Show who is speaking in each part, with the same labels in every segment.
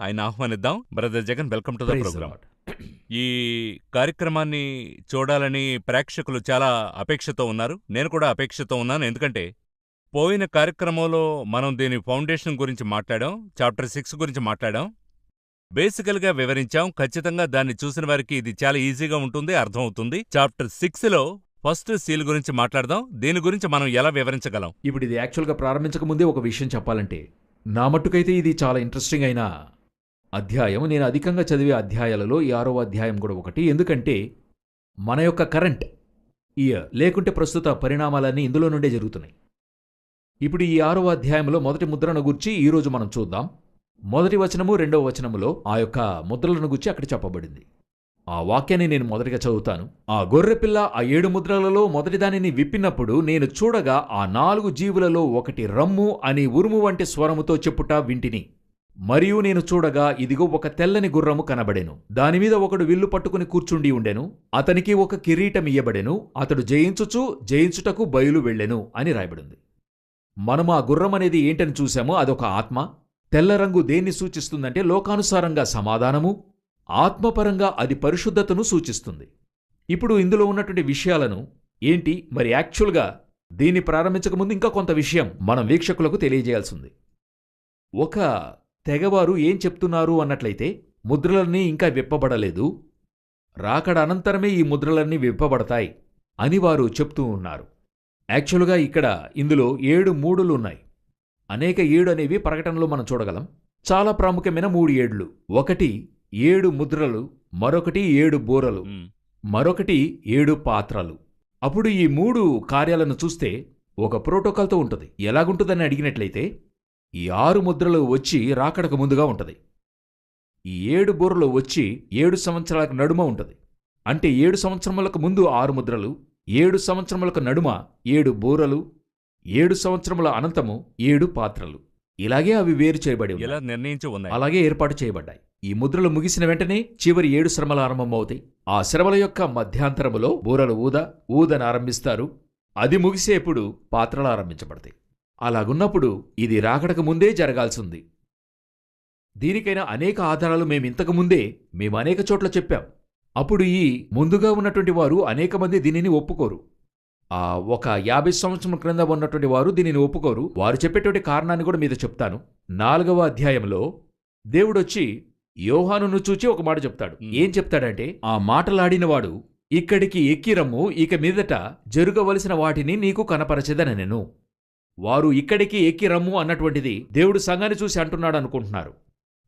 Speaker 1: ఆయన ఆహ్వానిద్దాం. Brother Jagan welcome to the program. ఈ కార్యక్రమాన్ని చూడాలని ప్రేక్షకులు చాలా అపేక్షతో ఉన్నారు. నేను కూడా అపేక్షతో ఉన్నాను. ఎందుకంటే పోయిన కార్యక్రమంలో మనం దీని ఫౌండేషన్ గురించి మాట్లాడాం. చాప్టర్ సిక్స్ గురించి మాట్లాడాం. బేసికల్గా వివరించాం. ఖచ్చితంగా దాన్ని చూసిన వారికి ఇది చాలా ఈజీగా ఉంటుంది అర్థమవుతుంది. చాప్టర్ సిక్స్లో ఫస్ట్ సీల్ గురించి మాట్లాడదాం. దీని గురించి మనం ఎలా వివరించగలం?
Speaker 2: ఇప్పుడు ఇది యాక్చువల్గా ప్రారంభించక ముందే ఒక విషయం చెప్పాలంటే నా మట్టుకైతే ఇది చాలా ఇంట్రెస్టింగ్ అయిన అధ్యాయం నేను అధికంగా చదివే అధ్యాయాలలో ఈ ఆరో అధ్యాయం కూడా ఒకటి. ఎందుకంటే మన యొక్క కరెంట్ ఇయర్ లేకుంటే ప్రస్తుత పరిణామాలన్నీ ఇందులో నుండే జరుగుతున్నాయి. ఇప్పుడు ఈ ఆరో అధ్యాయంలో మొదటి ముద్రను గురించి ఈరోజు మనం చూద్దాం. మొదటి వచనము రెండవ వచనములో ఆ యొక్క ముద్రలను గురించి అక్కడ చెప్పబడింది. ఆ వాక్యాన్ని నేను మొదటిగా చదువుతాను. ఆ గొర్రెపిల్ల ఆ ఏడు ముద్రలలో మొదటి దానిని విప్పినప్పుడు నేను చూడగా ఆ నాలుగు జీవులలో ఒకటి రమ్ము అని ఉరుము వంటి స్వరముతో చెప్పుట వింటిని. మరియు నేను చూడగా ఇదిగో ఒక తెల్లని గుర్రము కనబడెను. దానిమీద ఒకడు విల్లు పట్టుకుని కూర్చుండి ఉండెను. అతనికి ఒక కిరీటం ఇయ్యబడెను. అతడు జయించుచు జయించుటకు బయలు వెళ్ళెను అని రాయబడింది. మనం ఆ గుర్రం అనేది ఏంటని చూశామో అదొక ఆత్మ. తెల్ల రంగు దేన్ని సూచిస్తుందంటే లోకానుసారంగా సమాధానము. ఆత్మపరంగా అది పరిశుద్ధతను సూచిస్తుంది. ఇప్పుడు ఇందులో ఉన్నటువంటి విషయాలను ఏంటి? మరి యాక్చువల్గా దీన్ని ప్రారంభించకముందు ఇంకా కొంత విషయం మనం వీక్షకులకు తెలియజేయాల్సింది ఒక తెగవారు ఏం చెప్తున్నారు అన్నట్లయితే ముద్రలన్నీ ఇంకా విప్పబడలేదు. రాకడ అనంతరమే ఈ ముద్రలన్నీ విప్పబడతాయి అని వారు చెప్తూ ఉన్నారు. యాక్చువల్గా ఇక్కడ ఇందులో ఏడు మూడులు ఉన్నాయి. అనేక ఏడు అనేవి ప్రకటనలో మనం చూడగలం. చాలా ప్రాముఖ్యమైన మూడు ఏడ్లు. ఒకటి ఏడు ముద్రలు మరొకటి ఏడు బూరలు మరొకటి ఏడు పాత్రలు. అప్పుడు ఈ మూడు కార్యాలను చూస్తే ఒక ప్రోటోకాల్తో ఉంటుంది. ఎలాగుంటుందని అడిగినట్లయితే ఈ ఆరు ముద్రలు వచ్చి రాకడకు ముందుగా ఉంటది. ఈ ఏడు బూరలు వచ్చి ఏడు సంవత్సరాలకు నడుమ ఉంటది. అంటే ఏడు సంవత్సరములకు ముందు ఆరు ముద్రలు ఏడు సంవత్సరములకు నడుమ ఏడు బూరలు ఏడు సంవత్సరముల అనంతము ఏడు పాత్రలు. ఇలాగే అవి వేరు చేయబడి.
Speaker 1: ఇలా నిర్ణయించి ఉన్నాయి.
Speaker 2: అలాగే ఏర్పాటు చేయబడ్డాయి. ఈ ముద్రలు ముగిసిన వెంటనే చివరి ఏడు శ్రమలు ఆరంభమవుతాయి. ఆ శ్రమల యొక్క మధ్యాంతరములో బూరలు ఊద ఊదని ఆరంభిస్తారు. అది ముగిసేప్పుడు పాత్రలు ఆరంభించబడతాయి. అలాగున్నప్పుడు ఇది రాకడకు ముందే జరగాల్సింది. దీనికైనా అనేక ఆధారాలు మేము ఇంతకు ముందే మేము అనేక చోట్ల చెప్పాం. అప్పుడు ఈ ముందుగా ఉన్నటువంటి వారు అనేక మంది దీనిని ఒప్పుకోరు. ఆ ఒక యాభై సంవత్సరం క్రింద ఉన్నటువంటి వారు దీనిని ఒప్పుకోరు. వారు చెప్పేటువంటి కారణాన్ని కూడా మీద చెప్తాను. నాలుగవ అధ్యాయంలో దేవుడొచ్చి యోహానును చూచి ఒక మాట చెప్తాడు. ఏం చెప్తాడంటే ఆ మాటలాడినవాడు ఇక్కడికి ఎక్కిరమ్ము ఇక మీదట జరుగవలసిన వాటిని నీకు కనపరచెదన నేను వారు ఇక్కడికి ఎక్కిరమ్ము అన్నటువంటిది దేవుడు సంఘాన్ని చూసి అంటున్నాడు అనుకుంటున్నారు.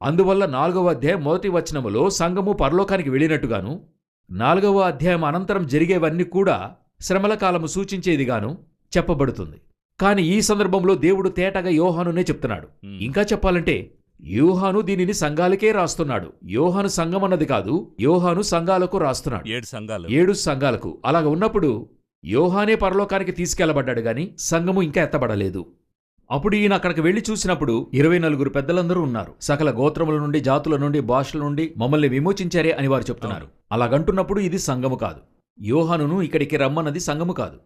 Speaker 2: అందువల్ల నాలుగవ అధ్యాయం మొదటి వచనములో సంఘము పరలోకానికి వెళ్ళినట్టుగాను నాలుగవ అధ్యాయం అనంతరం జరిగేవన్నీ కూడా శ్రమల కాలము సూచించేదిగాను చెప్పబడుతుంది. కాని ఈ సందర్భంలో దేవుడు తేటగా యోహానునే చెప్తున్నాడు. ఇంకా చెప్పాలంటే యోహాను దీనిని సంఘాలకే రాస్తున్నాడు. యోహాను సంఘం అన్నది కాదు యోహాను సంఘాలకు రాస్తున్నాడు.
Speaker 1: ఏడు సంఘాలు.
Speaker 2: ఏడు సంఘాలకు. అలాగ ఉన్నప్పుడు యోహానే పరలోకానికి తీసుకెళ్ళబడ్డాడు గాని సంఘము ఇంకా ఎత్తబడలేదు. అప్పుడు ఈయన అక్కడికి వెళ్ళి చూసినప్పుడు ఇరవై నలుగురు పెద్దలందరూ ఉన్నారు. సకల గోత్రముల నుండి జాతుల నుండి భాషల నుండి మమ్మల్ని విమోచించారే అని వారు చెప్తున్నారు. అలాగంటున్నప్పుడు ఇది సంఘము కాదు. యోహానును ఇక్కడికి రమ్మన్నది సంఘము కాదు.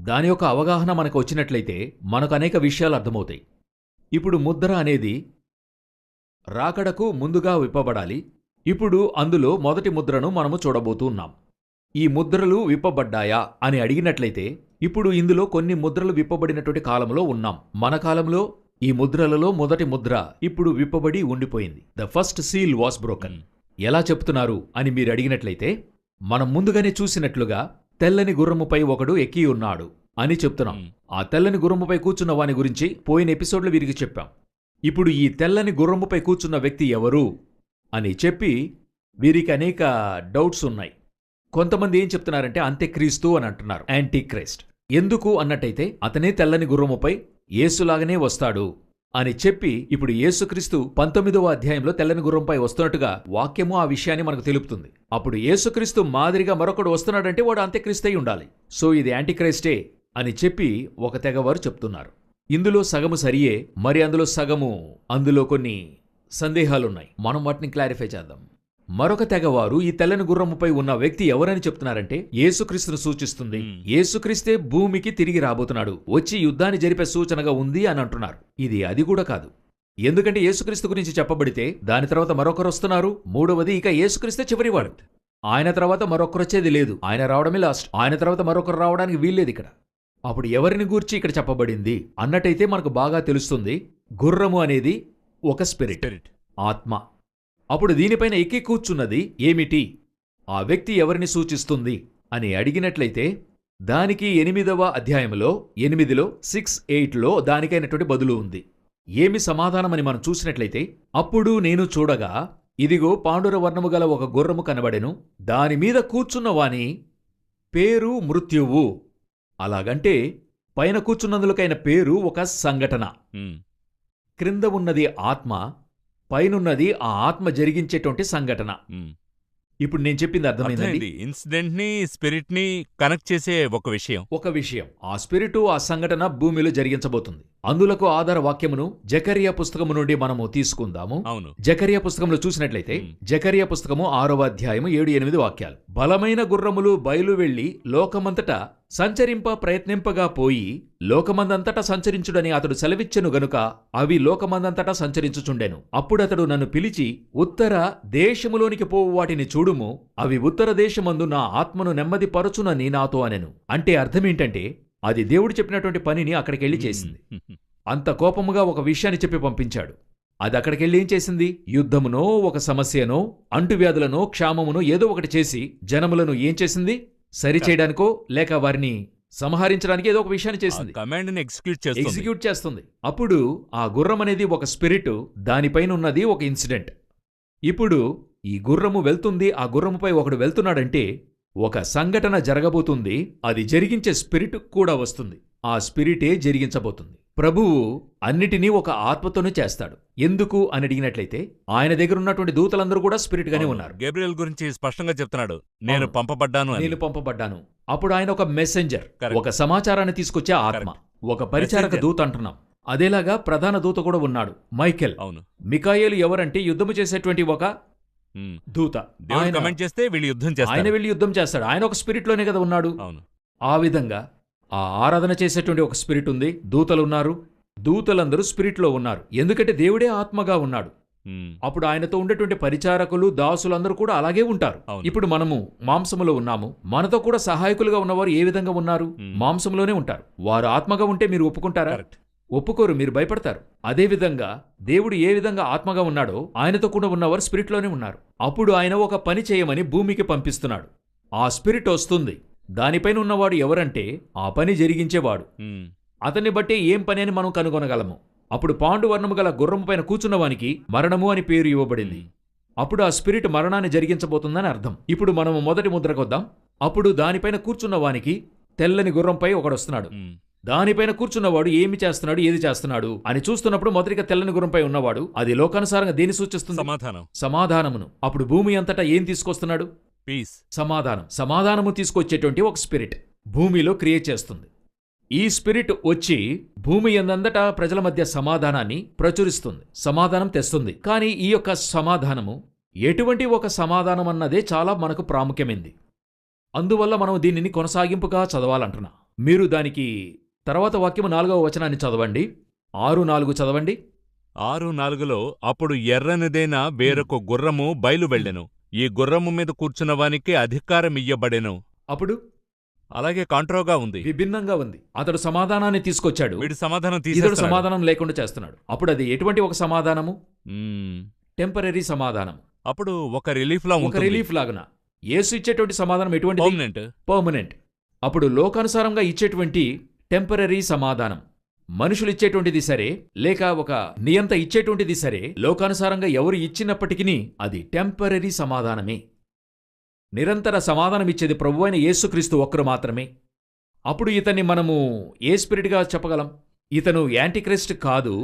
Speaker 2: దాని యొక్క అవగాహన మనకు వచ్చినట్లయితే మనకు అనేక విషయాలు అర్థమవుతాయి. ఇప్పుడు ముద్ర అనేది రాకడకు ముందుగా విప్పబడాలి. ఇప్పుడు అందులో మొదటి ముద్రను మనము చూడబోతున్నాం ఈ ముద్రలు విప్పబడ్డాయా అని అడిగినట్లయితే ఇప్పుడు ఇందులో కొన్ని ముద్రలు విప్పబడినటువంటి కాలంలో ఉన్నాం. మన కాలంలో ఈ ముద్రలలో మొదటి ముద్ర ఇప్పుడు విప్పబడి ఉండిపోయింది. The first seal was broken ఎలా చెప్తున్నారు అని మీరు అడిగినట్లయితే మనం ముందుగానే చూసినట్లుగా తెల్లని గుర్రముపై ఒకడు ఎక్కి ఉన్నాడు అని చెప్తున్నాం. ఆ తెల్లని గుర్రముపై కూర్చున్న వాని గురించి పోయిన ఎపిసోడ్లో వీరికి చెప్పాం. ఇప్పుడు ఈ తెల్లని గుర్రముపై కూర్చున్న వ్యక్తి ఎవరు అని చెప్పి వీరికి అనేక డౌట్స్ ఉన్నాయి. కొంతమంది ఏం చెప్తున్నారంటే అంత్యక్రీస్తు అని అంటున్నారు. యాంటీ క్రైస్ట్ ఎందుకు? అన్నట్టయితే అతనే తెల్లని గుర్రముపై ఏసులాగనే వస్తాడు అని చెప్పి ఇప్పుడు యేసుక్రీస్తు పంతొమ్మిదవ అధ్యాయంలో తెల్లని గుర్రంపై వస్తున్నట్టుగా వాక్యము ఆ విషయాన్ని మనకు తెలుపుతుంది. అప్పుడు యేసుక్రీస్తు మాదిరిగా మరొకడు వస్తున్నాడంటే వాడు అంత్యక్రీస్తై ఉండాలి. సో ఇది యాంటీక్రైస్టే అని చెప్పి ఒక తెగవారు చెప్తున్నారు. ఇందులో సగము సరియే మరి అందులో సగము అందులో కొన్ని సందేహాలున్నాయి. మనం వాటిని క్లారిఫై చేద్దాం. మరొక తెగవారు ఈ తెల్లని గుర్రముపై ఉన్న వ్యక్తి ఎవరని చెప్తున్నారంటే యేసుక్రీస్తును సూచిస్తుంది. యేసుక్రీస్తే భూమికి తిరిగి రాబోతున్నాడు. వచ్చి యుద్ధాన్ని జరిపే సూచనగా ఉంది అని అంటున్నారు. ఇది అది కూడా కాదు. ఎందుకంటే యేసుక్రీస్తు గురించి చెప్పబడితే దాని తర్వాత మరొకరు వస్తున్నారు. మూడవది ఇక యేసుక్రీస్తే చివరివాడు ఆయన తర్వాత మరొకరు వచ్చేది లేదు. ఆయన రావడమే లాస్ట్. ఆయన తర్వాత మరొకరు రావడానికి వీల్లేదు ఇక్కడ. అప్పుడు ఎవరిని గూర్చి ఇక్కడ చెప్పబడింది? అన్నట్టయితే మనకు బాగా తెలుస్తుంది. గుర్రము అనేది ఒక స్పిరిట్. ఆత్మ. అప్పుడు దీనిపైన ఎక్కి కూర్చున్నది ఏమిటి? ఆ వ్యక్తి ఎవరిని సూచిస్తుంది? అని అడిగినట్లయితే దానికి ఎనిమిదవ అధ్యాయంలో ఎనిమిదిలో సిక్స్ ఎయిట్లో దానికైనటువంటి బదులు ఉంది. ఏమి సమాధానమని మనం చూసినట్లయితే అప్పుడు నేను చూడగా ఇదిగో పాండుర వర్ణము గల ఒక గుర్రము కనబడెను. దానిమీద కూర్చున్నవాని పేరు మృత్యువు. అలాగంటే పైన కూర్చున్నందులకైన పేరు ఒక సంఘటన. క్రింద ఉన్నది ఆత్మ పైనున్నది ఆ ఆత్మ జరిగించేటువంటి సంఘటన. ఇప్పుడు నేను చెప్పింది
Speaker 1: అర్థమైంది. ఇన్సిడెంట్ని స్పిరిట్ని కనెక్ట్ చేసే ఒక విషయం.
Speaker 2: ఒక విషయం. ఆ స్పిరిటు ఆ సంఘటన భూమిలో జరిగించబోతుంది. అందులకు ఆధార వాక్యమును జకరియా పుస్తకము నుండి మనము తీసుకుందాము.
Speaker 1: అవును.
Speaker 2: జకరియా పుస్తకంలో చూసినట్లయితే. జకరియా పుస్తకము ఆరవ అధ్యాయము ఏడు ఎనిమిది వాక్యాలు. బలమైన గుర్రములు బయలు వెళ్ళి లోకమంతటా సంచరింప ప్రయత్నింపగా పోయి లోకమందంతటా సంచరించుడని అతడు సెలవిచ్చెను గనుక అవి లోకమందంతటా సంచరించుచుండెను. అప్పుడతడు నన్ను పిలిచి ఉత్తర దేశములోనికి పోవు వాటిని చూడుము అవి ఉత్తర దేశమందు నా ఆత్మను నెమ్మది పరచునని నాతో అనెను. అంటే అర్థమేంటంటే అది దేవుడు చెప్పినటువంటి పనిని అక్కడికెళ్ళి చేసింది. అంత కోపముగా ఒక విషయాన్ని చెప్పి పంపించాడు. అది అక్కడికెళ్ళి ఏం చేసింది? యుద్ధమునో ఒక సమస్యనో అంటువ్యాధులనో క్షామమునో ఏదో ఒకటి చేసి జనములను ఏం చేసింది? సరిచేయడానికో లేక వారిని సంహరించడానికి ఏదో ఒక విషయాన్ని చేసింది
Speaker 1: కమాండ్ని ఎగ్జిక్యూట్ చేస్తుంది.
Speaker 2: ఎగ్జిక్యూట్ చేస్తుంది. అప్పుడు ఆ గుర్రం అనేది ఒక స్పిరిట్ దానిపైన ఉన్నది ఒక ఇన్సిడెంట్ ఇప్పుడు ఈ గుర్రము వెళ్తుంది ఆ గుర్రముపై ఒకడు వెళ్తున్నాడంటే ఒక సంఘటన జరగబోతుంది అది జరిగించే స్పిరిట్ కూడా వస్తుంది. ఆ స్పిరిటే జరిగించబోతుంది. ప్రభువు అన్నిటినీ ఒక ఆత్మతోనే చేస్తాడు. ఎందుకు అని అడిగినట్లయితే ఆయన దగ్గర ఉన్నటువంటి దూతలందరూ కూడా స్పిరిట్ గానే ఉన్నారు.
Speaker 1: గేబ్రియల్ గురించి స్పష్టంగా చెప్తున్నాడు. నేను. పంపబడ్డాను
Speaker 2: నేను పంపబడ్డాను. అప్పుడు ఆయన ఒక మెసెంజర్. ఒక సమాచారాన్ని తీసుకొచ్చే ఆత్మ ఒక పరిచారక. దూత అంటున్నాం. అదేలాగా ప్రధాన దూత కూడా ఉన్నాడు మైకెల్.
Speaker 1: అవును.
Speaker 2: మికాయేలు ఎవరంటే యుద్ధము చేసేటువంటి ఒక. దూత. ఆయన
Speaker 1: కమెంట్ చేస్తే వీళ్ళు యుద్ధం
Speaker 2: ఆయన వెళ్ళి యుద్ధం చేస్తాడు. ఆయన ఒక స్పిరిట్లోనే కదా ఉన్నాడు.
Speaker 1: అవును.
Speaker 2: ఆ విధంగా ఆ ఆరాధన చేసేటువంటి ఒక స్పిరిట్ ఉంది. దూతలు ఉన్నారు దూతలందరూ స్పిరిట్లో ఉన్నారు. ఎందుకంటే దేవుడే ఆత్మగా ఉన్నాడు. అప్పుడు ఆయనతో ఉండేటువంటి పరిచారకులు దాసులందరూ కూడా అలాగే ఉంటారు. ఇప్పుడు మనము మాంసములో ఉన్నాము. మనతో కూడా సహాయకులుగా ఉన్నవారు ఏ విధంగా ఉన్నారు. మాంసంలోనే ఉంటారు. వారు ఆత్మగా ఉంటే మీరు ఒప్పుకుంటారా? ఒప్పుకోరు మీరు భయపడతారు. అదేవిధంగా దేవుడు ఏ విధంగా ఆత్మగా ఉన్నాడో ఆయనతో కూడా ఉన్నవారు స్పిరిట్లోనే ఉన్నారు. అప్పుడు ఆయన ఒక పని చేయమని భూమికి పంపిస్తున్నాడు. ఆ స్పిరిట్ వస్తుంది. దానిపైన ఉన్నవాడు ఎవరంటే ఆ పని జరిగించేవాడు. అతన్ని బట్టి ఏం పని అని మనం కనుగొనగలము. అప్పుడు పాండు వర్ణము గల గుర్రము పైన కూర్చున్నవానికి మరణము అని పేరు ఇవ్వబడింది. అప్పుడు ఆ స్పిరిట్ మరణాన్ని జరిగించబోతుందని అర్థం. ఇప్పుడు మనము మొదటి ముద్రకొద్దాం. అప్పుడు దానిపైన కూర్చున్న వానికి తెల్లని గుర్రంపై ఒకడొస్తున్నాడు. దానిపైన కూర్చున్నవాడు ఏమి చేస్తున్నాడు ఏది చేస్తున్నాడు అని చూస్తున్నప్పుడు మొదటిగా తెల్లని గుర్రంపై ఉన్నవాడు అది లోకానుసారంగా దేని సూచిస్తుంది?
Speaker 1: సమాధానం.
Speaker 2: సమాధానమును. అప్పుడు భూమి అంతటా ఏం తీసుకొస్తున్నాడు?
Speaker 1: పీస్
Speaker 2: సమాధానం. సమాధానము తీసుకొచ్చేటువంటి ఒక స్పిరిట్ భూమిలో క్రియేట్ చేస్తుంది. ఈ స్పిరిట్ వచ్చి భూమి ఎందంతటా ప్రజల మధ్య సమాధానాన్ని ప్రచురిస్తుంది. సమాధానం తెస్తుంది. కానీ ఈ యొక్క సమాధానము ఎటువంటి ఒక సమాధానం అన్నదే చాలా మనకు ప్రాముఖ్యమైంది. అందువల్ల మనం దీనిని కొనసాగింపుగా చదవాలంటున్నా. మీరు దానికి తర్వాత వాక్యము నాలుగవ వచనాన్ని చదవండి. ఆరు నాలుగు చదవండి.
Speaker 1: ఆరు నాలుగులో అప్పుడు ఎర్రనిదైన వేరొక గుర్రము బయలు వెళ్ళెను. ఈ గుర్రము మీద కూర్చున్న వానికి అధికారం ఇయ్యబడెను.
Speaker 2: అప్పుడు?
Speaker 1: అలాగే కాంట్రోగా ఉంది.
Speaker 2: విభిన్నంగా ఉంది. అతడు సమాధానాన్ని తీసుకొచ్చాడు.
Speaker 1: వీడు సమాధానం
Speaker 2: ఇతడు
Speaker 1: తీసేస్తున్నాడు.
Speaker 2: సమాధానం లేకుండా చేస్తున్నాడు. అప్పుడు అది ఎటువంటి ఒక సమాధానము? టెంపరీ సమాధానం.
Speaker 1: అప్పుడు ఒక రిలీఫ్ లా
Speaker 2: ఒక రిలీఫ్ లాగున. యేసు ఇచ్చేటువంటి సమాధానం
Speaker 1: పర్మనెంట్
Speaker 2: పర్మనెంట్ అప్పుడు లోకానుసారంగా ఇచ్చేటువంటి టెంపరీ సమాధానం. మనుషులు ఇచ్చేటువంటిది సరే లేక ఒక నియంత ఇచ్చేటువంటిది సరే లోకానుసారంగా ఎవరు ఇచ్చినప్పటికీ అది టెంపరీ సమాధానమే. నిరంతర సమాధానం ఇచ్చేది ప్రభు అయిన యేసుక్రీస్తు ఒక్కరు మాత్రమే. అప్పుడు ఇతన్ని మనము ఏ స్పిరిట్గా చెప్పగలం? ఇతను యాంటీక్రైస్ట్ కాదు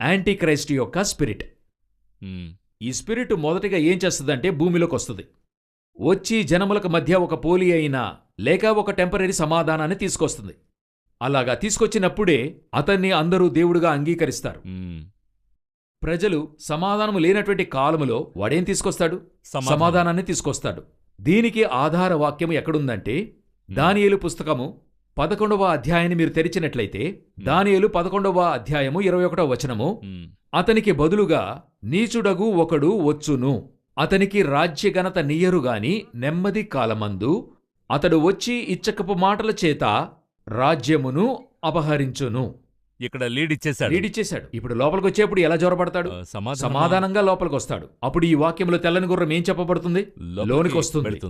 Speaker 2: యాంటీక్రైస్ట్ యొక్క స్పిరిట్. ఈ స్పిరిట్ మొదటిగా ఏం చేస్తుందంటే భూమిలోకి వస్తుంది వచ్చి జనములకు మధ్య ఒక పోలి అయిన లేక ఒక టెంపరీ సమాధానాన్ని తీసుకొస్తుంది. అలాగా తీసుకొచ్చినప్పుడే అతన్ని అందరూ దేవుడుగా అంగీకరిస్తారు. ప్రజలు సమాధానము లేనటువంటి కాలములో వాడేం తీసుకొస్తాడు?
Speaker 1: సమాధానం.
Speaker 2: సమాధానాన్ని తీసుకొస్తాడు. దీనికి ఆధార వాక్యము ఎక్కడుందంటే దానియేలు పుస్తకము పదకొండవ అధ్యాయాన్ని మీరు తెరిచినట్లయితే దానియేలు పదకొండవ అధ్యాయము ఇరవై ఒకటవ వచనము అతనికి బదులుగా నీచుడగు ఒకడు వచ్చును. అతనికి రాజ్యఘనత నీయరుగాని నెమ్మది కాలమందు అతడు వచ్చి ఇచ్చకపు మాటల చేత రాజ్యమును అపహరించును.
Speaker 1: ఇక్కడ లీడ్ ఇచ్చేశాడు.
Speaker 2: లీడిచ్చేశాడు ఇప్పుడు లోపలికి వచ్చేప్పుడు ఎలా
Speaker 1: సమాధానమా?
Speaker 2: సమాధానంగా లోపలికి వస్తాడు అప్పుడు ఈ వాక్యంలో తెల్లని గుర్రం ఏం చెప్పబడుతుంది? లోనికి వస్తుంది.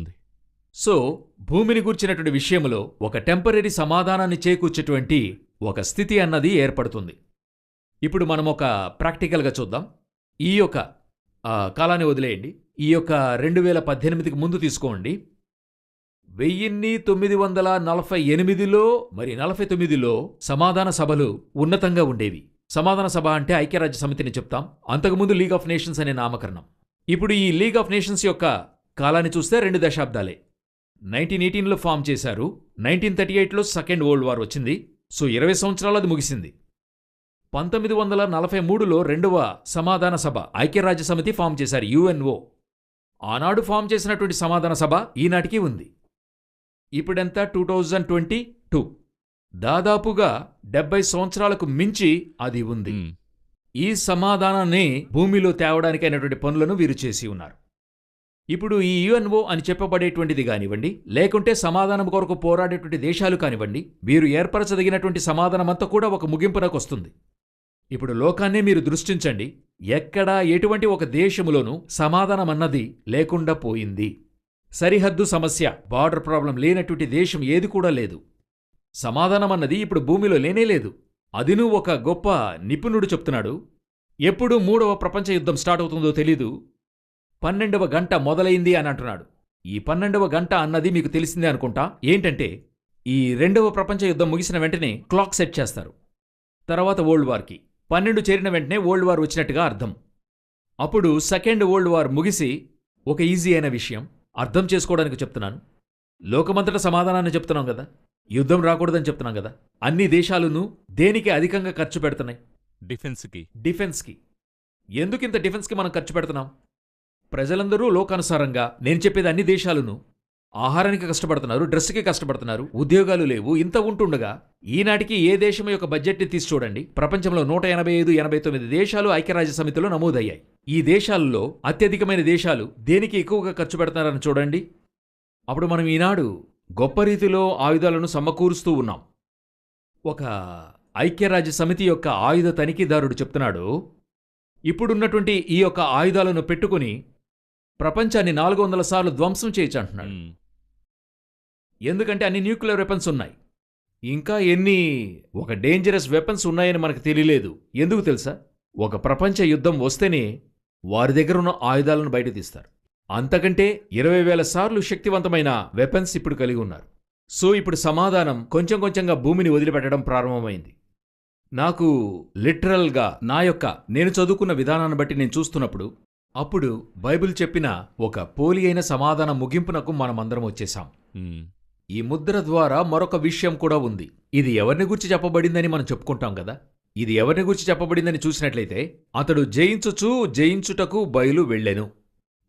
Speaker 2: సో భూమిని గూర్చినటువంటి విషయంలో ఒక టెంపరీ సమాధానాన్ని చేకూర్చేటువంటి ఒక స్థితి అన్నది ఏర్పడుతుంది. ఇప్పుడు మనం ఒక ప్రాక్టికల్గా చూద్దాం. ఈ యొక్క కాలాన్ని వదిలేయండి. ఈ యొక్క రెండు వేల పద్దెనిమిదికి ముందు తీసుకోండి. వెయ్యిన్ని తొమ్మిది వందల నలభై ఎనిమిదిలో మరి నలభై తొమ్మిదిలో సమాధాన సభలు ఉన్నతంగా ఉండేవి. సమాధాన సభ అంటే ఐక్యరాజ్య సమితిని చెప్తాం. అంతకుముందు లీగ్ ఆఫ్ నేషన్స్ అనే నామకరణం. ఇప్పుడు ఈ లీగ్ ఆఫ్ నేషన్స్ యొక్క కాలాన్ని చూస్తే రెండు దశాబ్దాలే. నైన్టీన్ ఎయిటీన్లో ఫామ్ చేశారు. నైన్టీన్ థర్టీ ఎయిట్లో సెకండ్ వరల్డ్ వార్ వచ్చింది. సో ఇరవై సంవత్సరాలు అది ముగిసింది. పంతొమ్మిది వందల నలభై మూడులో రెండవ సమాధాన సభ ఐక్యరాజ్య సమితి ఫామ్ చేశారు యుఎన్ఓ. ఆనాడు ఫామ్ చేసినటువంటి సమాధాన సభ ఈనాటికి ఉంది. ఇప్పుడెంత? Two thousand twenty two. దాదాపుగా డెబ్బై సంవత్సరాలకు మించి అది ఉంది. ఈ సమాధానాన్ని భూమిలో తేవడానికైనటువంటి పనులను వీరు చేసి ఉన్నారు. ఇప్పుడు ఈ యుఎన్ఓ అని చెప్పబడేటువంటిది కానివ్వండి లేకుంటే సమాధానం కొరకు పోరాడేటువంటి దేశాలు కానివ్వండి వీరు ఏర్పరచదగినటువంటి సమాధానమంతా కూడా ఒక ముగింపునకు వస్తుంది. ఇప్పుడు లోకాన్నే మీరు దృష్టించండి ఎక్కడా ఎటువంటి ఒక దేశములోనూ సమాధానం అన్నది లేకుండా పోయింది. సరిహద్దు సమస్య బార్డర్ ప్రాబ్లం లేనటువంటి దేశం ఏది కూడా లేదు. సమాధానమన్నది ఇప్పుడు భూమిలో లేనే లేదు. అదిను ఒక గొప్ప నిపుణుడు చెప్తున్నాడు. ఎప్పుడు మూడవ ప్రపంచ యుద్ధం స్టార్ట్ అవుతుందో తెలీదు. పన్నెండవ గంట మొదలైంది అని అంటున్నాడు. ఈ పన్నెండవ గంట అన్నది మీకు తెలిసిందే అనుకుంటా? ఏంటంటే ఈ రెండవ ప్రపంచ యుద్ధం ముగిసిన వెంటనే క్లాక్ సెట్ చేస్తారు. తర్వాత వరల్డ్ వార్కి పన్నెండు చేరిన వెంటనే వరల్డ్ వార్ వచ్చినట్టుగా అర్థం. అప్పుడు సెకండ్ వరల్డ్ వార్ ముగిసి ఒక ఈజీ అయిన విషయం. అర్థం చేసుకోవడానికి చెప్తున్నాను. లోకమంతట సమాధానాన్ని చెప్తున్నాం కదా. యుద్ధం రాకూడదని చెప్తున్నాం కదా. అన్ని దేశాలును దేనికి అధికంగా ఖర్చు పెడుతున్నాయి?
Speaker 1: డిఫెన్స్కి.
Speaker 2: డిఫెన్స్కి. ఎందుకింత డిఫెన్స్కి మనం ఖర్చు పెడుతున్నాం? ప్రజలందరూ లోకానుసారంగా నేను చెప్పేది అన్ని దేశాలును ఆహారానికి కష్టపడుతున్నారు డ్రెస్కి కష్టపడుతున్నారు ఉద్యోగాలు లేవు ఇంత ఉంటుండగా ఈనాటికి ఏ దేశం యొక్క బడ్జెట్ని తీసి చూడండి. ప్రపంచంలో నూట ఎనభై ఐదు ఎనభై తొమ్మిది దేశాలు ఐక్యరాజ్య సమితిలో నమోదయ్యాయి. ఈ దేశాలలో అత్యధికమైన దేశాలు దేనికి ఎక్కువగా ఖర్చు పెడుతున్నారని చూడండి. అప్పుడు మనం ఈనాడు గొప్ప రీతిలో ఆయుధాలను సమకూరుస్తూ ఉన్నాం. ఒక ఐక్యరాజ్య సమితి యొక్క ఆయుధ తనిఖీదారుడు చెప్తున్నాడు ఇప్పుడున్నటువంటి ఈ యొక్క ఆయుధాలను పెట్టుకుని ప్రపంచాన్ని నాలుగు వందల సార్లు ధ్వంసం చేయొచ్చు అంటున్నాడు.
Speaker 1: ఉమ్,
Speaker 2: ఎందుకంటే అన్ని న్యూక్లియర్ వెపన్స్ ఉన్నాయి. ఇంకా ఎన్ని ఒక డేంజరస్ వెపన్స్ ఉన్నాయని మనకు తెలియలేదు. ఎందుకు తెలుసా? ఒక ప్రపంచ యుద్ధం వస్తేనే వారి దగ్గర ఉన్న ఆయుధాలను బయట తీస్తారు. అంతకంటే ఇరవై వేల సార్లు శక్తివంతమైన వెపన్స్ ఇప్పుడు కలిగి ఉన్నారు. సో ఇప్పుడు సమాధానం కొంచెం కొంచెంగా భూమిని వదిలిపెట్టడం ప్రారంభమైంది. నాకు లిటరల్గా నా యొక్క నేను చదువుకున్న విధానాన్ని బట్టి నేను చూస్తున్నప్పుడు అప్పుడు బైబిల్ చెప్పిన ఒక పోలి అయిన సమాధాన ముగింపునకు మనమందరం వచ్చేశాం. ఈ ముద్ర ద్వారా మరొక విషయం కూడా ఉంది. ఇది ఎవరిని గురించి చెప్పబడిందని మనం చెప్పుకుంటాం కదా? ఇది ఎవరిని గురించి చెప్పబడిందని చూసినట్లయితే అతడు జయించుచు జయించుటకు బయలు వెళ్ళెను.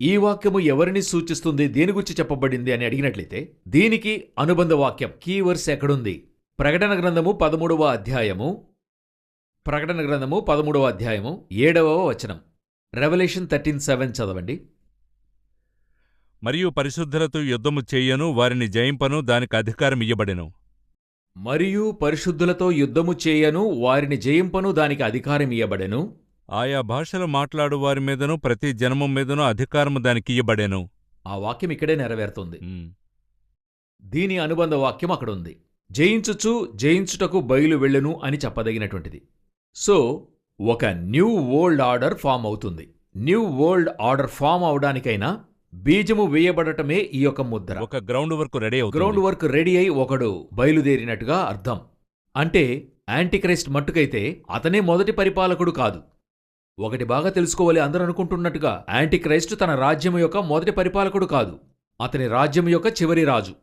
Speaker 2: ఈ వాక్యము ఎవరిని సూచిస్తుంది దేని గురించి చెప్పబడింది అని అడిగినట్లయితే దీనికి అనుబంధ వాక్యం కీవర్స్ ఎక్కడుంది? ప్రకటన గ్రంథము పదమూడవ అధ్యాయము ప్రకటన గ్రంథము పదమూడవ అధ్యాయము ఏడవ వచనం. రెవల్యూషన్ థర్టీన్ సెవెన్ చదవండి.
Speaker 1: మరియు పరిశుద్ధులతో యుద్ధము చేయను వారిని జయింపను దానికి అధికారం ఇయ్యబడెను.
Speaker 2: మరియు పరిశుద్ధులతో యుద్ధము చేయను వారిని జయింపను దానికి అధికారం ఇయ్యబడెను.
Speaker 1: ఆయా భాషలు మాట్లాడు వారి మీదను ప్రతి జనము మీదను అధికారము దానికి ఇయ్యబడెను.
Speaker 2: ఆ వాక్యం ఇక్కడే నెరవేరుతుంది. దీని అనుబంధ వాక్యం అక్కడ ఉంది జయించుచు జయించుటకు బయలు వెళ్ళెను అని చెప్పదగినటువంటిది. సో ఒక న్యూ వరల్డ్ ఆర్డర్ ఫామ్ అవుతుంది. న్యూ వరల్డ్ ఆర్డర్ ఫామ్ అవడానికైనా బీజము వేయబడటమే ఈ యొక్క ముద్ర.
Speaker 1: ఒక గ్రౌండ్ వర్క్ రెడీ అవుతుంది.
Speaker 2: గ్రౌండ్ వర్క్ రెడీ అయి ఒకడు బయలుదేరినట్టుగా అర్థం. అంటే యాంటీక్రైస్ట్ మట్టుకైతే అతనే మొదటి పరిపాలకుడు కాదు. ఒకటి బాగా తెలుసుకోవాలి అందరూ అనుకుంటున్నట్టుగా యాంటీక్రైస్ట్ తన రాజ్యం యొక్క మొదటి పరిపాలకుడు కాదు. అతని రాజ్యం యొక్క చివరి రాజు.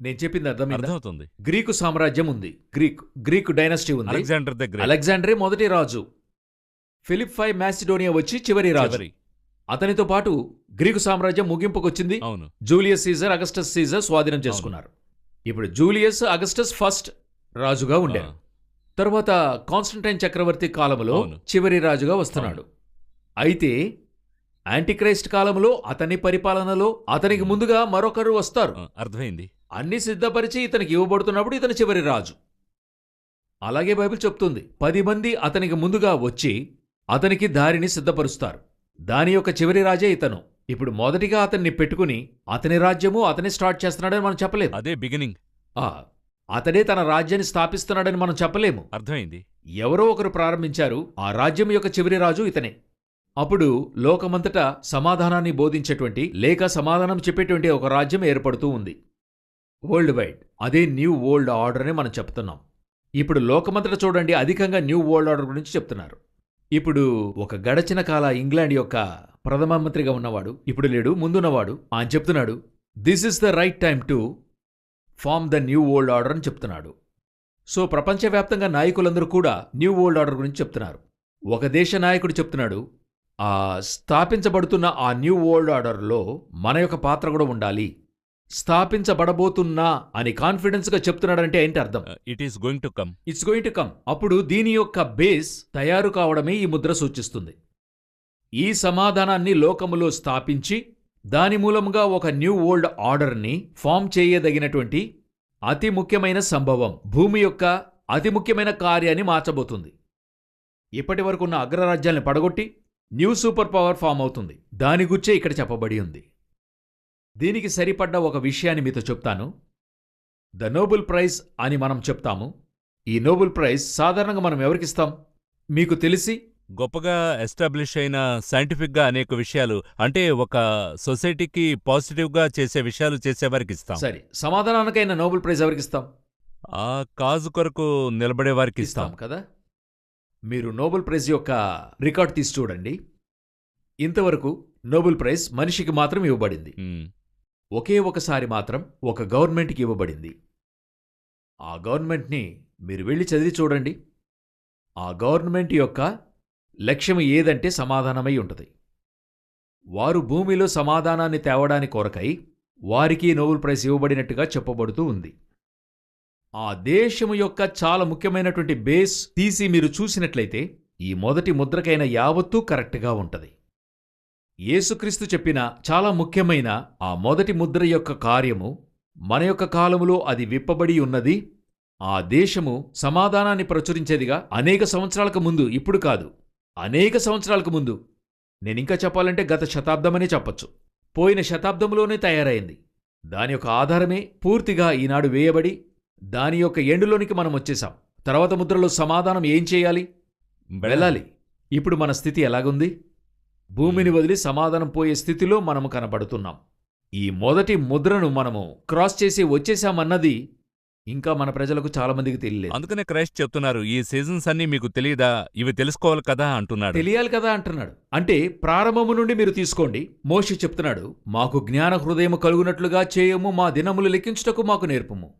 Speaker 2: నేను చెప్పింది అర్థమైందా?
Speaker 1: అర్థమవుతుంది.
Speaker 2: గ్రీకు సామ్రాజ్యం ఉంది. గ్రీక్ గ్రీక్ డైనస్టీ ఉంది.
Speaker 1: అలెగ్జాండర్ దగ్గర
Speaker 2: అలెగ్జాండరే మొదటి రాజు. ఫిలిప్ ఫై మ్యాసిడోనియా వచ్చి చివరి రాజు. అతనితో పాటు గ్రీకు సామ్రాజ్యం ముగింపుకొచ్చింది.
Speaker 1: అవును.
Speaker 2: జూలియస్ సీజర్ అగస్టస్ సీజర్ స్వాధీనం చేసుకున్నారు. ఇప్పుడు జూలియస్ అగస్టస్ ఫస్ట్ రాజుగా ఉండారు. తర్వాత కాన్స్టంటైన్ చక్రవర్తి కాలంలో. చివరి రాజుగా వస్తున్నాడు. అయితే యాంటిక్రైస్ట్ కాలంలో అతని పరిపాలనలో అతనికి ముందుగా మరొకరు వస్తారు.
Speaker 1: అర్థమైంది.
Speaker 2: అన్ని సిద్ధపరిచి ఇతనికి ఇవ్వబడుతున్నప్పుడు ఇతని చివరి రాజు. అలాగే బైబిల్ చెప్తుంది. పది మంది అతనికి ముందుగా వచ్చి అతనికి దారిని సిద్ధపరుస్తారు. దాని యొక్క చివరి రాజే ఇతను. ఇప్పుడు మొదటిగా అతన్ని పెట్టుకుని అతని రాజ్యము అతనే స్టార్ట్ చేస్తున్నాడని మనం చెప్పలేము.
Speaker 1: అదే బిగినింగ్.
Speaker 2: ఆ, అతడే తన రాజ్యాన్ని స్థాపిస్తున్నాడని మనం చెప్పలేము.
Speaker 1: అర్థమైంది.
Speaker 2: ఎవరో ఒకరు ప్రారంభించారు ఆ రాజ్యం యొక్క చివరి రాజు ఇతనే. అప్పుడు లోకమంతటా సమాధానాన్ని బోధించేటువంటి లేక సమాధానం చెప్పేటువంటి ఒక రాజ్యం ఏర్పడుతూ ఉంది. వరల్డ్ వైడ్ అదే న్యూ వరల్డ్ ఆర్డర్ అని మనం చెప్తున్నాం. ఇప్పుడు లోకమంతటా చూడండి అధికంగా న్యూ వరల్డ్ ఆర్డర్ గురించి చెప్తున్నారు. ఇప్పుడు ఒక గడచిన కాల ఇంగ్లాండ్ యొక్క ప్రధానమంత్రిగా ఉన్నవాడు ఇప్పుడు లేడు ముందున్నవాడు ఆయన చెప్తున్నాడు. This is the right time to form the new old order అని చెప్తున్నాడు. సో ప్రపంచవ్యాప్తంగా నాయకులందరూ కూడా న్యూ ఓల్డ్ ఆర్డర్ గురించి చెప్తున్నారు. ఒక దేశ నాయకుడు చెప్తున్నాడు ఆ స్థాపించబడుతున్న ఆ న్యూ ఓల్డ్ ఆర్డర్లో మన యొక్క పాత్ర కూడా ఉండాలి. స్థాపించబడబోతున్నా అని కాన్ఫిడెన్స్గా చెప్తున్నాడంటే ఏంటి అర్థం?
Speaker 1: It is going to come
Speaker 2: it's going to come అప్పుడు దీని యొక్క బేస్ తయారు కావడమే ఈ ముద్ర సూచిస్తుంది. ఈ సమాధానాన్ని లోకములో స్థాపించి దాని మూలముగా ఒక న్యూ వరల్డ్ ఆర్డర్ని ఫామ్ చేయదగినటువంటి అతి ముఖ్యమైన సంభవం భూమి యొక్క అతి ముఖ్యమైన కార్యాన్ని మార్చబోతుంది. ఇప్పటి వరకు ఉన్న అగ్రరాజ్యాల్ని పడగొట్టి న్యూ సూపర్ పవర్ ఫామ్ అవుతుంది. దాని గుచ్చే ఇక్కడ చెప్పబడి ఉంది. దీనికి సరిపడ్డ ఒక విషయాన్ని మీతో చెప్తాను. ద నోబెల్ ప్రైజ్ అని మనం చెప్తాము. ఈ నోబెల్ ప్రైజ్ సాధారణంగా మనం ఎవరికిస్తాం మీకు తెలిసి
Speaker 1: గొప్పగా ఎస్టాబ్లిష్ అయిన సైంటిఫిక్గా అనేక విషయాలు అంటే ఒక సొసైటీకి పాజిటివ్గా చేసే విషయాలు చేసేవారికి ఇస్తాం.
Speaker 2: సరే సమాధానానికైన నోబెల్ ప్రైజ్ ఎవరికిస్తాం
Speaker 1: ఆ కాజు కొరకు నిలబడే వారికి
Speaker 2: ఇస్తాం.
Speaker 1: ఇస్తాం
Speaker 2: కదా? మీరు నోబెల్ ప్రైజ్ యొక్క రికార్డ్ తీసి చూడండి. ఇంతవరకు నోబెల్ ప్రైజ్ మనిషికి మాత్రం ఇవ్వబడింది. ఒకే ఒకసారి మాత్రం ఒక గవర్నమెంట్కి ఇవ్వబడింది. ఆ గవర్నమెంట్ని మీరు వెళ్ళి చదివి చూడండి. ఆ గవర్నమెంట్ యొక్క లక్ష్యం ఏదంటే సమాధానమై ఉంటుంది. వారు భూమిలో సమాధానాన్ని తేవడాని కొరకై వారికి నోబెల్ ప్రైజ్ ఇవ్వబడినట్టుగా చెప్పబడుతూ ఉంది. ఆ దేశము యొక్క చాలా ముఖ్యమైనటువంటి బేస్ తీసి మీరు చూసినట్లయితే ఈ మొదటి ముద్రకైన యావత్తూ కరెక్ట్గా ఉంటుంది. యేసుక్రీస్తు చెప్పిన చాలా ముఖ్యమైన ఆ మొదటి ముద్ర యొక్క కార్యము మన యొక్క కాలములో అది విప్పబడి ఉన్నది ఆ దేశము సమాధానాన్ని ప్రచురించేదిగా అనేక సంవత్సరాలకు ముందు ఇప్పుడు కాదు అనేక సంవత్సరాలకు ముందు. నేనింకా చెప్పాలంటే గత శతాబ్దమనే చెప్పొచ్చు. పోయిన శతాబ్దంలోనే తయారైంది. దాని యొక్క ఆధారమే పూర్తిగా ఈనాడు వేయబడి దాని యొక్క ఎండులోనికి మనం వచ్చేసాం తర్వాత ముద్రలో సమాధానం ఏం చేయాలి? వెళ్ళాలి. ఇప్పుడు మన స్థితి ఎలాగుంది? భూమిని వదిలి సమాధానం పోయే స్థితిలో మనము కనబడుతున్నాం. ఈ మొదటి ముద్రను మనము క్రాస్ చేసి వచ్చేసామన్నది ఇంకా మన ప్రజలకు చాలా మందికి తెలియలేదు.
Speaker 1: అందుకనే క్రైస్ట్ చెప్తున్నారు ఈ సీజన్స్ అన్ని మీకు తెలియదా? ఇవి తెలుసుకోవాలి కదా అంటున్నాడు.
Speaker 2: తెలియాలి కదా అంటున్నాడు. అంటే ప్రారంభము నుండి మీరు తీసుకోండి. మోషి చెప్తున్నాడు మాకు జ్ఞాన హృదయము కలుగునట్లుగా చేయము మా దినములు లెక్కించుటకు మాకు నేర్పము.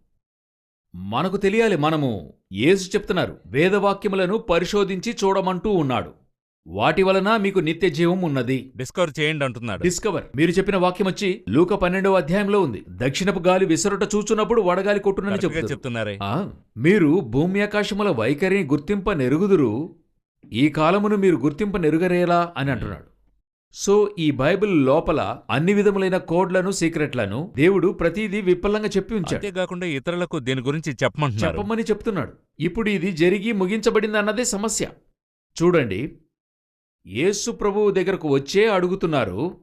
Speaker 2: మనకు తెలియాలి మనము యేసు చెప్తున్నారు వేదవాక్యములను పరిశోధించి చూడమంటూ ఉన్నాడు. వాటి వలన మీకు నిత్య జీవం ఉన్నది.
Speaker 1: డిస్కవర్ చేయండి అంటున్నాడు.
Speaker 2: డిస్కవర్ మీరు చెప్పిన వాక్యం వచ్చి లూక పన్నెండవ అధ్యాయంలో ఉంది. దక్షిణపు గాలి విసరుట చూచున్నప్పుడు వడగాలి కొట్టునని
Speaker 1: చెప్తున్నారే.
Speaker 2: ఆ, మీరు భూమి ఆకాశముల వైఖరిని గుర్తింప నెరుగుదురు. ఈ కాలమును మీరు గుర్తింప నెరుగరేలా అని అంటున్నాడు. సో ఈ బైబిల్ లోపల అన్ని విధములైన కోడ్లను సీక్రెట్లను దేవుడు ప్రతిదీ విఫలంగా చెప్పి ఉంచాడు.
Speaker 1: అంతేకాకుండా ఇతరులకు దీని గురించి చెప్పమంటున్నారు
Speaker 2: చెప్పమని చెప్తున్నాడు. ఇప్పుడు ఇది జరిగి ముగించబడింది అన్నదే సమస్య. చూడండి. యేసు ప్రభువు దగ్గరకు వచ్చే అడుగుతున్నారు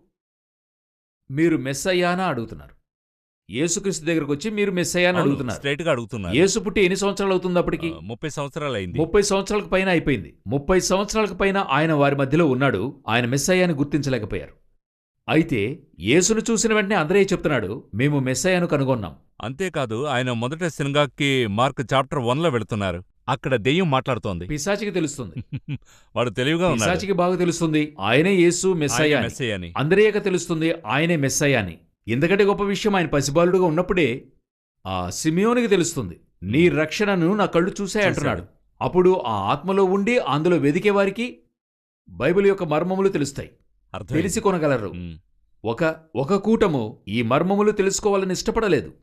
Speaker 2: మీరు మెస్సయ్యానా అడుగుతున్నారు. యేసుక్రీస్తు దగ్గరకు వచ్చి మీరు మెస్సయ్యానా అడుగుతున్నారు.
Speaker 1: స్ట్రైట్గా అడుగుతున్నారు.
Speaker 2: యేసు పుట్టి ఎన్ని సంవత్సరాలు అవుతుంది అప్పటికి?
Speaker 1: ముప్పై సంవత్సరాలు అయింది
Speaker 2: ముప్పై సంవత్సరాలకు పైన అయిపోయింది. ముప్పై సంవత్సరాలకు పైన ఆయన వారి మధ్యలో ఉన్నాడు ఆయన మెస్సయ్యాని గుర్తించలేకపోయారు. అయితే యేసును చూసిన వెంటనే అందరే చెప్తున్నాడు? మేము మెస్సయ్యాను కనుగొన్నాం.
Speaker 1: అంతేకాదు ఆయన మొదట సినగాకి మార్క్ చాప్టర్ వన్లో వెళుతున్నారు. అక్కడ దెయ్యం మాట్లాడుతోంది.
Speaker 2: పిశాచికి తెలుస్తుంది.
Speaker 1: వాడు తెలివిగా
Speaker 2: పిశాచికి బాగా తెలుస్తుంది. ఆయనే యేసు
Speaker 1: ఆయన
Speaker 2: మెస్సయ్య అని.
Speaker 1: మెస్సయ్య అని.
Speaker 2: అందరియాక తెలుస్తుంది ఆయనే మెస్సయ్య అని. ఎందుకంటే గొప్ప విషయం ఆయన పసిబాలుడుగా ఉన్నప్పుడే ఆ సిమియోనికి తెలుస్తుంది. నీ రక్షణను నా కళ్ళు చూసే అంటున్నాడు. అప్పుడు ఆ ఆత్మలో ఉండి అందులో వెదికే వారికి బైబిల్ యొక్క మర్మములు తెలుస్తాయి. తెలిసి కొనగలరు. ఒక ఒక కూటము ఈ మర్మములు తెలుసుకోవాలని ఇష్టపడలేదు.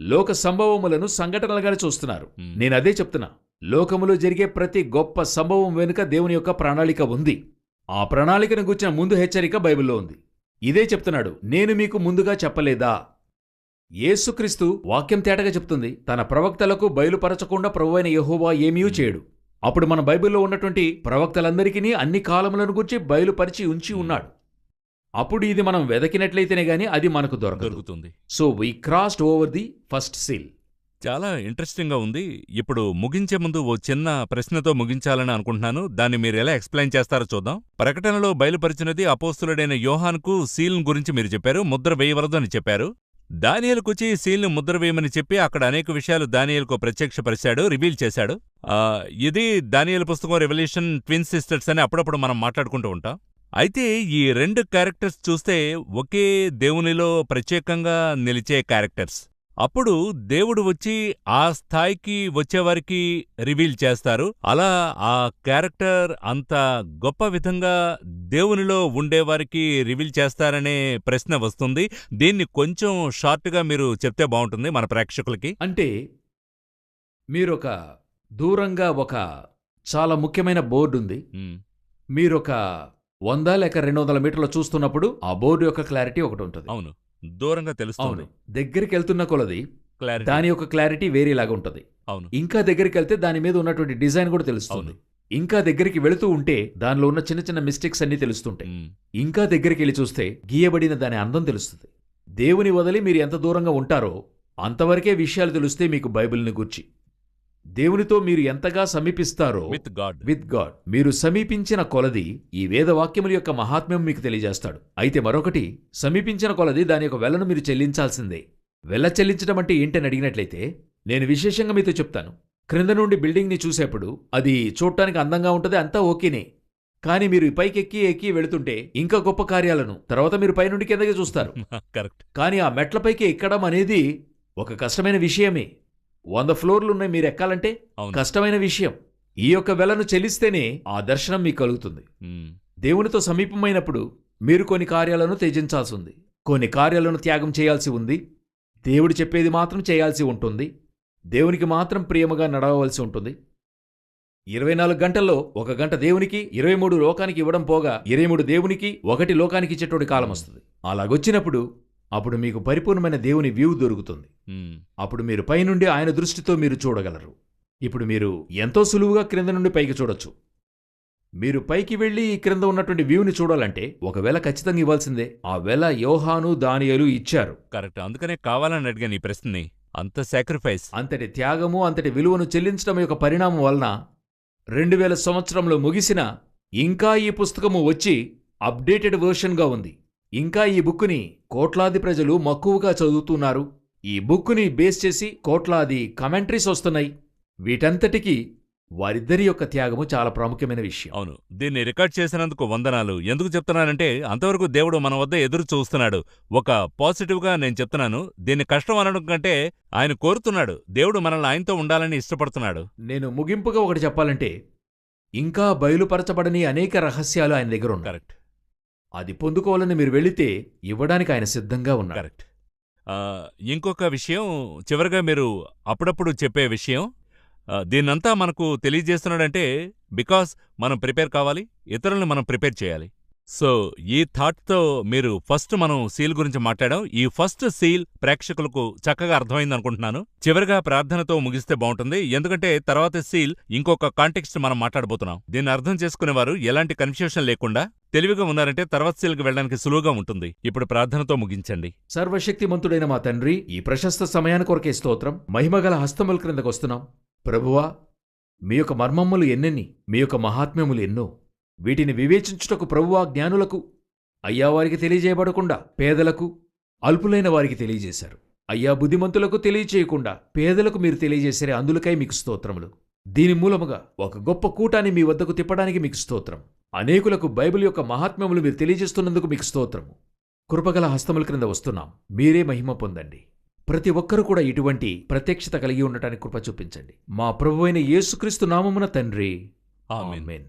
Speaker 2: లోక సంభవములను సంఘటనలుగానే చూస్తున్నారు.
Speaker 1: మ్మ్.
Speaker 2: నేను అదే చెప్తున్నా. లోకములో జరిగే ప్రతి గొప్ప సంభవం వెనుక దేవుని యొక్క ప్రణాళిక ఉంది. ఆ ప్రణాళికను గుర్చిన ముందు హెచ్చరిక బైబిల్లో ఉంది. ఇదే చెప్తున్నాడు నేను మీకు ముందుగా చెప్పలేదా? యేసుక్రీస్తు వాక్యం తేటగా చెప్తుంది తన ప్రవక్తలకు బయలుపరచకుండా ప్రభువైన యెహోవా ఏమీ చేయడు. అప్పుడు మన బైబిల్లో ఉన్నటువంటి ప్రవక్తలందరికీ అన్ని కాలములను గురించి బయలుపరిచి ఉంచి ఉన్నాడు. అప్పుడు ఇది మనం వెదకినట్లయితేనే గాని అది మనకు దొరకదు.
Speaker 1: దొరుకుతుంది.
Speaker 2: So we crossed over the first seal
Speaker 1: చాలా ఇంట్రెస్టింగ్గా ఉంది. ఇప్పుడు ముగించే ముందు ఓ చిన్న ప్రశ్నతో ముగించాలని అనుకుంటున్నాను. దాన్ని మీరు ఎలా ఎక్స్ప్లెయిన్ చేస్తారో చూద్దాం. ప్రకటనలో బయలుపరిచినది అపోస్తులుడైన యోహాన్కు సీల్ను గురించి మీరు చెప్పారు ముద్ర వేయవలదు అని చెప్పారు. దానియలకొచ్చి సీల్ను ముద్ర వేయమని చెప్పి అక్కడ అనేక విషయాలు దానియల్కు ప్రత్యక్షపరిచాడు రివీల్ చేశాడు. ఇది దానియల పుస్తకం రెవల్యూషన్ ట్విన్ సిస్టర్స్ అని అప్పుడప్పుడు మనం మాట్లాడుకుంటూ ఉంటాం. అయితే ఈ రెండు క్యారెక్టర్స్ చూస్తే ఒకే దేవునిలో ప్రత్యేకంగా నిలిచే క్యారెక్టర్స్. అప్పుడు దేవుడు వచ్చి ఆ స్థాయికి వచ్చేవారికి రివీల్ చేస్తారు. అలా ఆ క్యారెక్టర్ అంత గొప్ప విధంగా దేవునిలో ఉండేవారికి రివీల్ చేస్తారనే ప్రశ్న వస్తుంది. దీన్ని కొంచెం షార్ట్గా మీరు చెప్తే బాగుంటుంది మన ప్రేక్షకులకి.
Speaker 2: అంటే మీరొక దూరంగా ఒక చాలా ముఖ్యమైన బోర్డు ఉంది. మీరొక వంద లేక రెండు వందల మీటర్లు చూస్తున్నప్పుడు ఆ బోర్డు యొక్క క్లారిటీ ఒకటి ఉంటుంది.
Speaker 1: అవును. దూరంగా తెలుస్తుంది.
Speaker 2: దగ్గరికి వెళ్తున్న కొలది దాని యొక్క క్లారిటీ వేరేలాగా ఉంటుంది.
Speaker 1: అవును.
Speaker 2: ఇంకా దగ్గరికి వెళ్తే దాని మీద ఉన్నటువంటి డిజైన్ కూడా తెలుస్తుంది. ఇంకా దగ్గరికి వెళుతూ ఉంటే దానిలో ఉన్న చిన్న చిన్న మిస్టేక్స్ అన్నీ తెలుస్తుంటాయి. ఇంకా దగ్గరికి వెళ్ళి చూస్తే గీయబడిన దాని అందం తెలుస్తుంది. దేవుని వదిలి మీరు ఎంత దూరంగా ఉంటారో అంతవరకే విషయాలు తెలిస్తే మీకు బైబిల్ని గుర్చి. దేవునితో మీరు ఎంతగా సమీపిస్తారో
Speaker 1: విత్ గాడ్
Speaker 2: విత్ గాడ్ మీరు సమీపించిన కొలది ఈ వేదవాక్యముల యొక్క మహాత్మ్యం మీకు తెలియజేస్తాడు. అయితే మరొకటి సమీపించిన కొలది దాని యొక్క వెలను మీరు చెల్లించాల్సిందే. వెల చెల్లించడం అంటే ఏంటని అడిగినట్లయితే నేను విశేషంగా మీతో చెప్తాను. క్రింద నుండి బిల్డింగ్ని చూసేప్పుడు అది చూడటానికి అందంగా ఉంటుంది అంతా ఓకేనే. కానీ మీరు ఈ పైకి ఎక్కి ఎక్కి వెళుతుంటే ఇంకా గొప్ప కార్యాలను తర్వాత మీరు పైనుండి కిందకి చూస్తారు.
Speaker 1: కరెక్ట్
Speaker 2: కానీ ఆ మెట్లపైకి ఎక్కడం అనేది ఒక కష్టమైన విషయమే. వంద ఫ్లోర్లు ఉన్నాయి మీరు ఎక్కాలంటే కష్టమైన విషయం. ఈ యొక్క వెలను చెల్లిస్తేనే ఆ దర్శనం మీకు కలుగుతుంది. దేవునితో సమీపమైనప్పుడు మీరు కొన్ని కార్యాలను త్యజించాల్సి ఉంది. కొన్ని కార్యాలను త్యాగం చేయాల్సి ఉంది. దేవుడు చెప్పేది మాత్రం చేయాల్సి ఉంటుంది. దేవునికి మాత్రం ప్రియముగా నడవవలసి ఉంటుంది. ఇరవై నాలుగు గంటల్లో ఒక గంట దేవునికి ఇరవై మూడు లోకానికి ఇవ్వడం పోగా ఇరవై మూడు దేవునికి ఒకటి లోకానికి ఇచ్చేటువంటి కాలం వస్తుంది. అలాగొచ్చినప్పుడు అప్పుడు మీకు పరిపూర్ణమైన దేవుని వ్యూ దొరుకుతుంది. అప్పుడు మీరు పైనుండి ఆయన దృష్టితో మీరు చూడగలరు. ఇప్పుడు మీరు ఎంతో సులువుగా క్రింద నుండి పైకి చూడొచ్చు. మీరు పైకి వెళ్ళి ఈ క్రింద ఉన్నటువంటి వ్యూని చూడాలంటే ఒకవేళ ఖచ్చితంగా ఇవ్వాల్సిందే. ఆ వెల యోహాను దానియలు ఇచ్చారు.
Speaker 1: కరెక్ట్. అందుకనే కావాలని అడిగాను ఈ ప్రశ్నని. అంత సాక్రిఫైస్
Speaker 2: అంతటి త్యాగము అంతటి విలువను చెల్లించడం యొక్క పరిణామం వలన రెండు వేల సంవత్సరంలో ముగిసిన ఇంకా ఈ పుస్తకము వచ్చి అప్డేటెడ్ వర్షన్గా ఉంది. ఇంకా ఈ బుక్కుని కోట్లాది ప్రజలు మక్కువగా చదువుతున్నారు. ఈ బుక్కుని బేస్ చేసి కోట్లాది కమెంట్రీస్ వస్తున్నాయి. వీటంతటికీ వారిద్దరి యొక్క త్యాగము చాలా ప్రాముఖ్యమైన విషయం.
Speaker 1: అవును. దీన్ని రికార్డ్ చేసినందుకు వందనాలు. ఎందుకు చెప్తున్నానంటే అంతవరకు దేవుడు మన వద్ద ఎదురు చూస్తున్నాడు. ఒక పాజిటివ్గా నేను చెప్తున్నాను. దీన్ని కష్టం అనడం కంటే ఆయన కోరుతున్నాడు. దేవుడు మనల్ని ఆయనతో ఉండాలని ఇష్టపడుతున్నాడు.
Speaker 2: నేను ముగింపుగా ఒకటి చెప్పాలంటే ఇంకా బయలుపరచబడని అనేక రహస్యాలు ఆయన దగ్గర ఉన్నాయి.
Speaker 1: కరెక్ట్.
Speaker 2: అది పొందుకోవాలని మీరు వెళితే ఇవ్వడానికి ఆయన సిద్ధంగా ఉన్నారు.
Speaker 1: కరెక్ట్. ఇంకొక విషయం చివరిగా మీరు అప్పుడప్పుడు చెప్పే విషయం దీన్నంతా మనకు తెలియజేస్తున్నాడంటే బికాస్ మనం ప్రిపేర్ కావాలి ఇతరులను మనం ప్రిపేర్ చేయాలి. సో ఈ థాట్తో మీరు ఫస్ట్ మనం సీల్ గురించి మాట్లాడాం. ఈ ఫస్ట్ సీల్ ప్రేక్షకులకు చక్కగా అర్థమైంది అనుకుంటున్నాను. చివరిగా ప్రార్థనతో ముగిస్తే బాగుంటుంది. ఎందుకంటే తర్వాత సీల్ ఇంకొక కాంటెక్స్ట్ మనం మాట్లాడబోతున్నాం. దీన్ని అర్థం చేసుకునేవారు ఎలాంటి కన్ఫ్యూషన్ లేకుండా తెలివిగా ఉన్నారంటే తర్వాత సీల్కి వెళ్ళడానికి సులువుగా ఉంటుంది. ఇప్పుడు ప్రార్థనతో ముగించండి.
Speaker 2: సర్వశక్తిమంతుడైన మా తండ్రి ఈ ప్రశస్త సమయాన్ని కొరకే స్తోత్రం మహిమగల హస్తముల క్రిందకు వస్తున్నాం. ప్రభువా మీ యొక్క మర్మమ్మలు ఎన్నెన్ని మీ యొక్క మహాత్మ్యములు ఎన్నో? వీటిని వివేచించుటకు ప్రభువా జ్ఞానులకు అయ్యా వారికి తెలియజేయబడకుండా పేదలకు అల్పులైన వారికి తెలియజేశారు. అయ్యా బుద్ధిమంతులకు తెలియచేయకుండా పేదలకు మీరు తెలియజేశారే అందులకై మీకు స్తోత్రములు. దీని మూలముగా ఒక గొప్ప కూటాన్ని మీ వద్దకు తిప్పడానికి మీకు స్తోత్రం. అనేకులకు బైబిల్ యొక్క మహాత్మ్యములు మీరు తెలియజేస్తున్నందుకు మీకు స్తోత్రము. కృపగల హస్తముల క్రింద వస్తున్నాం. మీరే మహిమ పొందండి. ప్రతి ఒక్కరూ కూడా ఇటువంటి ప్రత్యక్షత కలిగి ఉండటానికి కృప చూపించండి. మా ప్రభువైన యేసుక్రీస్తు నామమున తండ్రి.
Speaker 1: ఆమేన్.
Speaker 2: ఆమేన్.